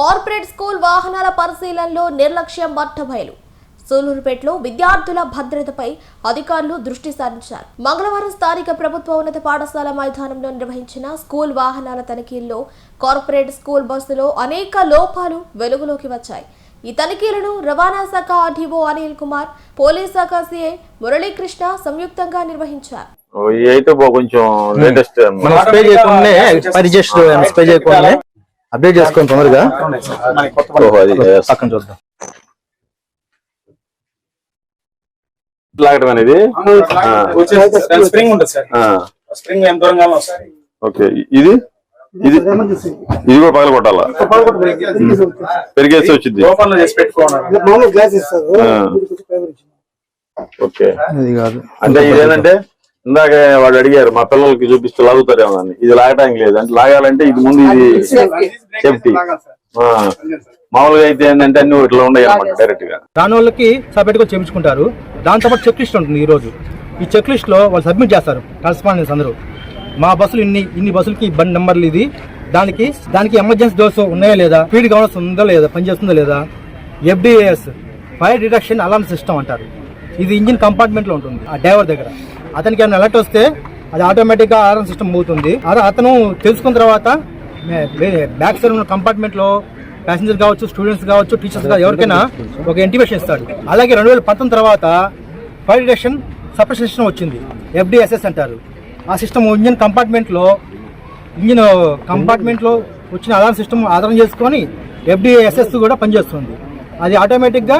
Corporate school వాహనాల పరిశీలనలో నిర్లక్ష్యం బట్టబయలు సూలూరుపేటలో విద్యార్థుల భద్రతపై అధికారులు దృష్టి సారించారు. మంగళవారం స్థానిక ప్రభుత్వ ఉన్నత పాఠశాల మైదానంలో నిర్వహించిన స్కూల్ వాహనాల తనిఖీల్లో కార్పొరేట్ స్కూల్ బస్సులో అనేక లోపాలు వెలుగులోకి వచ్చాయి. ఈ తనిఖీలను రవాణా శాఖ ఆర్డీఓ అనిల్ కుమార్ పోలీస్ శాఖ సిఐ మురళీకృష్ణ సంయుక్తంగా నిర్వహించారు. కొంచెం లేటెస్ట్ స్ప్రే స్ప్రే అప్డేట్ చేసుకోండి తొందరగా. పక్కన చూద్దాం. లాగడం అనేది? స్ప్రింగ్ ఉంటుంది సార్. ఆ, స్ప్రింగ్ ఎంత దూరంగా వస్తుంది ఓకే ఇది? ఇది? ఇది కూడా పగల కొట్టాలా? పెరిగేసి వచ్చింది. ఓకే. అంటే ఇదేంటంటే ఇందాక వాడు అడిగారు మా పిల్లలకి చూపిస్తే లాగుతారేమో అని. ఇది లాగడానికి లేదు. అంటే లాగాలంటే ఇది ముందు ఇది సేఫ్టీ మామూలుగా అయితే ఏంటంటే అన్ని ఇట్లా ఉన్నాయి అనమాట డైరెక్ట్గా. దాని వాళ్ళకి సపరేట్గా చేయించుకుంటారు దాంతో పాటు చెక్ లిస్ట్ ఉంటుంది ఈ రోజు. ఈ చెక్ లిస్ట్లో వాళ్ళు సబ్మిట్ చేస్తారు కరస్పాండెన్స్ అందరూ. మా బస్సులు ఇన్ని ఇన్ని బస్సులకి బండి నెంబర్లు ఇది. దానికి దానికి ఎమర్జెన్సీ డోస్ ఉన్నాయా లేదా? స్పీడ్ గవర్నెన్స్ ఉందా లేదా? పనిచేస్తుందా లేదా? FDAS fire detection alarm system అంటారు. ఇది ఇంజిన్ కంపార్ట్మెంట్లో ఉంటుంది ఆ డ్రైవర్ దగ్గర. అతనికి ఏమైనా అలర్ట్ వస్తే అది ఆటోమేటిక్గా అలారం సిస్టమ్ పోతుంది అదే అతను తెలుసుకున్న తర్వాత బ్యాక్ సైడ్ ఉన్న కంపార్ట్మెంట్లో ప్యాసింజర్ కావచ్చు స్టూడెంట్స్ కావచ్చు టీచర్స్ కావచ్చు ఎవరికైనా ఒక ఇంటిమేషన్ ఇస్తాడు. అలాగే రెండు వేల పంతొమ్మిది తర్వాత ఫైర్ డిటెక్షన్ సపరేషన్ సిస్టమ్ వచ్చింది. ఎఫ్డిఎస్ఎస్ అంటారు. ఆ సిస్టమ్ ఇంజిన్ కంపార్ట్మెంట్లో ఇంజిన్ కంపార్ట్మెంట్లో వచ్చిన అలారం సిస్టమ్ ఆధారం చేసుకొని ఎఫ్డిఎస్ఎస్ కూడా పనిచేస్తుంది. అది ఆటోమేటిక్గా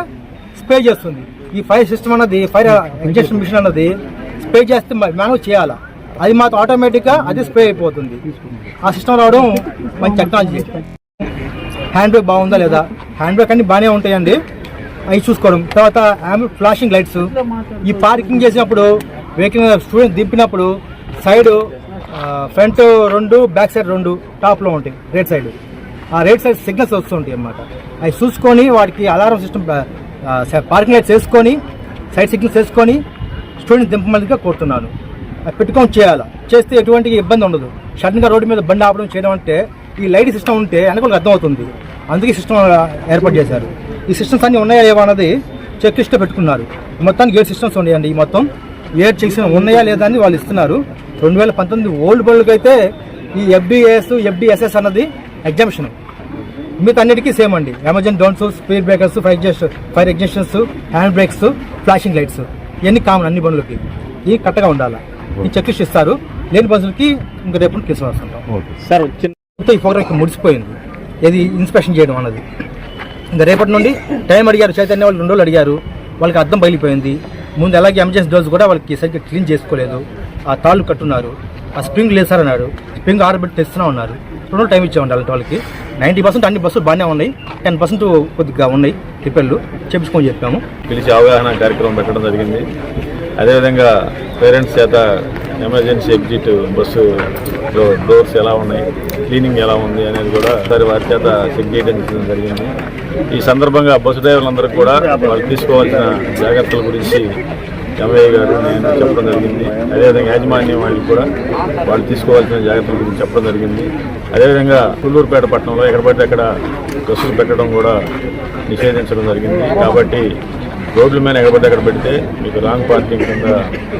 స్ప్రే చేస్తుంది. ఈ ఫైర్ సిస్టమ్ అన్నది ఫైర్ ఇంజక్షన్ మిషన్ అన్నది స్ప్రే చేస్తే మానవ చేయాలా? అది మాత్రం ఆటోమేటిక్గా అది స్ప్రే అయిపోతుంది. ఆ సిస్టమ్ రావడం మంచి టెక్నాలజీ హ్యాండ్ బ్రేక్ బాగుందా లేదా? హ్యాండ్ బ్రేక్ అన్ని బాగానే ఉంటాయండి. అవి చూసుకోవడం. తర్వాత ఫ్లాషింగ్ లైట్స్ ఈ పార్కింగ్ చేసినప్పుడు వెహికల్ స్టూడెంట్ దింపినప్పుడు సైడ్ ఫ్రంట్ రెండు బ్యాక్ సైడ్ రెండు టాప్లో ఉంటాయి రైట్ సైడ్ ఆ రైట్ సైడ్ సిగ్నల్స్ వస్తుంటాయి అన్నమాట. అవి చూసుకొని వాటికి అలారం సిస్టమ్ పార్కింగ్ లైట్స్ వేసుకొని సైడ్ సిగ్నల్స్ వేసుకొని స్టూడెంట్ దింపమనిగా కోరుతున్నాను. అది పెట్టుకొని చేయాలి? చేస్తే ఎటువంటి ఇబ్బంది ఉండదు. సడన్గా రోడ్డు మీద బండి ఆపడం చేయడం అంటే ఈ లైట్ సిస్టమ్ ఉంటే వెనకాలకు అర్థమవుతుంది. అందుకే సిస్టమ్ ఏర్పాటు చేశారు. ఈ సిస్టమ్స్ అన్నీ ఉన్నాయా లేవా అన్నది చెక్ లిస్ట్ పెట్టుకున్నారు మొత్తానికి ఏడు సిస్టమ్స్ ఉన్నాయండి ఈ మొత్తం. ఏడు చెక్స్ ఉన్నాయా లేదా అని వాళ్ళు ఇస్తున్నారు. రెండు వేల పంతొమ్మిది ఓల్డ్ బోల్డ్కి అయితే ఈ ఎఫ్డిఎస్ ఎఫ్డిఎస్ఎస్ అన్నది ఎగ్జామిషన్. మిగతా అన్నిటికీ సేమ్ అండి. అమెజాన్ downs speed breakers fire exhaust fire exhaustions hand brakes flashing lights. ఇవన్నీ కామన్ అన్ని బండ్లకి ఇవి కరెక్ట్గా ఉండాలి? ఈ చెక్ లిస్ట్ ఇస్తారు. లేని బస్సులకి ఇంకా రేపు కేసు సార్. మొత్తం ఈ ప్రోగ్రామ్ ముడిసిపోయింది. ఇది ఇన్స్పెక్షన్ చేయడం అన్నది. ఇంకా రేపటి నుండి టైం అడిగారు. చైతన్య వాళ్ళు రెండు రోజులు అడిగారు. వాళ్ళకి అద్దం బయలిపోయింది ముందు అలాగే ఎమర్జెన్సీ డోస్ కూడా వాళ్ళకి సరిగ్గా క్లీన్ చేసుకోలేదు. ఆ తాళ్ళు కట్టున్నారు. ఆ స్ప్రింగ్ లేసారన్నారు స్ప్రింగ్ ఆరబెట్టి తెస్తూనే ఉన్నారు. రెండు టైం ఇచ్చామండి అలాంటి వాళ్ళకి. నైంటీ పర్సెంట్ అన్ని బస్సులు బాగానే ఉన్నాయి. టెన్ పర్సెంట్ కొద్దిగా ఉన్నాయి రిపేర్లు. చేపించుకొని చెప్పాము. పిలిచి అవగాహన కార్యక్రమం పెట్టడం జరిగింది. అదేవిధంగా పేరెంట్స్ చేత ఎమర్జెన్సీ ఎగ్జిట్ బస్సు డోర్స్ ఎలా ఉన్నాయి క్లీనింగ్ ఎలా ఉంది అనేది కూడా ఒకసారి వారి చేత చెక్ చేయడం జరిగింది. ఈ సందర్భంగా బస్సు డ్రైవర్లందరూ కూడా వాళ్ళు తీసుకోవాల్సిన జాగ్రత్తల గురించి ఎంఐ గారు నేను చెప్పడం జరిగింది. అదేవిధంగా యాజమాన్యం వాళ్ళకి కూడా వాళ్ళు తీసుకోవాల్సిన జాగ్రత్తల గురించి చెప్పడం జరిగింది. అదేవిధంగా కుల్లూరుపేట పట్టణంలో ఎక్కడ పడితే అక్కడ బస్సులు పెట్టడం కూడా నిషేధించడం జరిగింది. కాబట్టి రోడ్ల మీద ఎక్కడ అక్కడ పెడితే మీకు రాంగ్ పార్కింగ్ కింద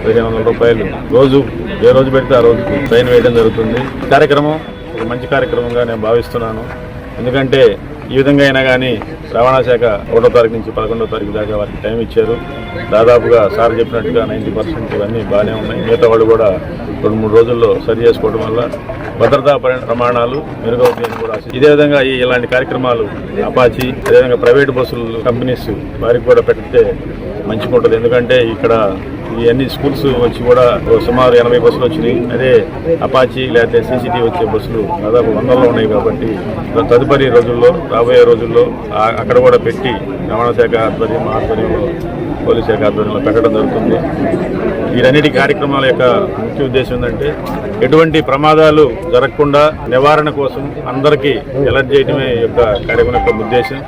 పదిహేను వందల రూపాయలు రోజు ఏ రోజు పెడితే ఆ రోజు ట్రైన్ వేయడం జరుగుతుంది. కార్యక్రమం ఒక మంచి కార్యక్రమంగా నేను భావిస్తున్నాను. ఎందుకంటే ఈ విధంగా అయినా కానీ రవాణా శాఖ ఒకటో తారీఖు నుంచి పదకొండో తారీఖు దాకా వారికి టైం ఇచ్చారు. దాదాపుగా సార్ చెప్పినట్టుగా నైంటీ పర్సెంట్ ఇవన్నీ బాగానే ఉన్నాయి. మిగతా వాళ్ళు కూడా రెండు మూడు రోజుల్లో సరి చేసుకోవడం వల్ల భద్రతా పరి- ప్రమాణాలు మెరుగవుతాయని కూడా ఇదే విధంగా ఈ ఇలాంటి కార్యక్రమాలు అపాచి అదేవిధంగా ప్రైవేట్ బస్సులు కంపెనీస్ వారికి కూడా పెడితే మంచిగా ఉంటుంది ఎందుకంటే ఇక్కడ ఈ అన్ని స్కూల్స్ వచ్చి కూడా సుమారు ఎనభై బస్సులు వచ్చినాయి. అదే అపాచి లేకపోతే సీసీటీవీ వచ్చే బస్సులు దాదాపు వందల్లో ఉన్నాయి కాబట్టి తదుపరి రోజుల్లో రాబోయే రోజుల్లో అక్కడ కూడా పెట్టి రవాణా శాఖ ఆధ్వర్యం ఆధ్వర్యంలో పోలీస్ శాఖ ఆధ్వర్యంలో పెట్టడం జరుగుతుంది. వీరన్నిటి కార్యక్రమాల యొక్క ముఖ్య ఉద్దేశం ఏంటంటే ఎటువంటి ప్రమాదాలు జరగకుండా నివారణ కోసం అందరికీ ఎలర్ట్ చేయడమే యొక్క కార్యక్రమం యొక్క ఉద్దేశం.